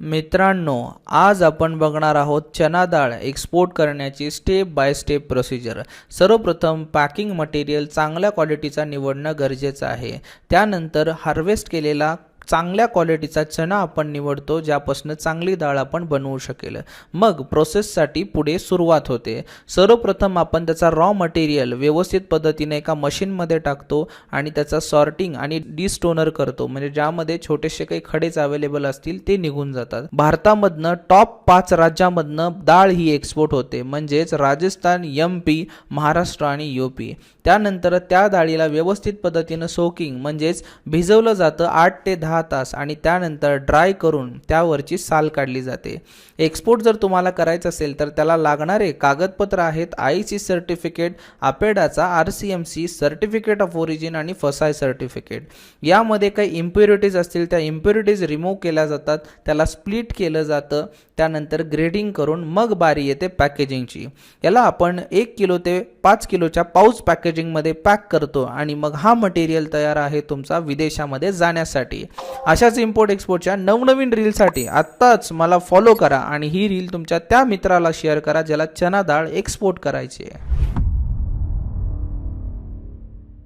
मित्रांनो आज आपण बघणार आहोत चना डाळ एक्सपोर्ट करण्याची स्टेप बाय स्टेप प्रोसिजर सर्वप्रथम पॅकिंग मटेरियल चांगल्या क्वालिटीचा निवडणं गरजेचं आहे. त्यानंतर हार्वेस्ट केलेला चांगल्या क्वालिटीचा चणा आपण निवडतो ज्यापासून चांगली डाळ आपण बनवू शकेल. मग प्रोसेससाठी पुढे सुरुवात होते. सर्वप्रथम आपण त्याचा रॉ मटेरियल व्यवस्थित पद्धतीने एका मशीनमध्ये टाकतो आणि त्याचा सॉर्टिंग आणि डिस्टोनर करतो. म्हणजे ज्यामध्ये छोटेसे काही खडेच अवेलेबल असतील ते निघून जातात. भारतामधनं टॉप पाच राज्यामधनं डाळ ही एक्सपोर्ट होते. म्हणजेच राजस्थान एम पी महाराष्ट्र आणि यू पी त्यानंतर त्या डाळीला व्यवस्थित पद्धतीनं सोकिंग म्हणजेच भिजवलं जातं आठ ते दहा दहा तास आणि त्यानंतर ड्राय करून त्यावरची साल काढली जाते. एक्सपोर्ट जर तुम्हाला करायचं असेल तर त्याला लागणारे कागदपत्र आहेत I C certificate आपेडाचा R C M C certificate of origin आणि फसाय सर्टिफिकेट यामध्ये काही इम्प्युरिटीज असतील त्या इम्प्युरिटीज रिमूव्ह केल्या जातात त्याला स्प्लिट केलं जातं त्यानंतर ग्रेडिंग करून मग बारी येते पॅकेजिंगची याला आपण एक किलो ते पाच किलोच्या पाऊच पॅकेजिंगमध्ये पॅक करतो आणि मग हा मटेरियल तयार आहे तुमचा विदेशामध्ये जाण्यासाठी. अशाच इम्पोर्ट एक्सपोर्टच्या नवनवीन रीलसाठी आत्ताच मला फॉलो करा आणि ही रील तुमच्या त्या मित्राला शेअर करा ज्याला चना डाळ एक्सपोर्ट करायची आहे.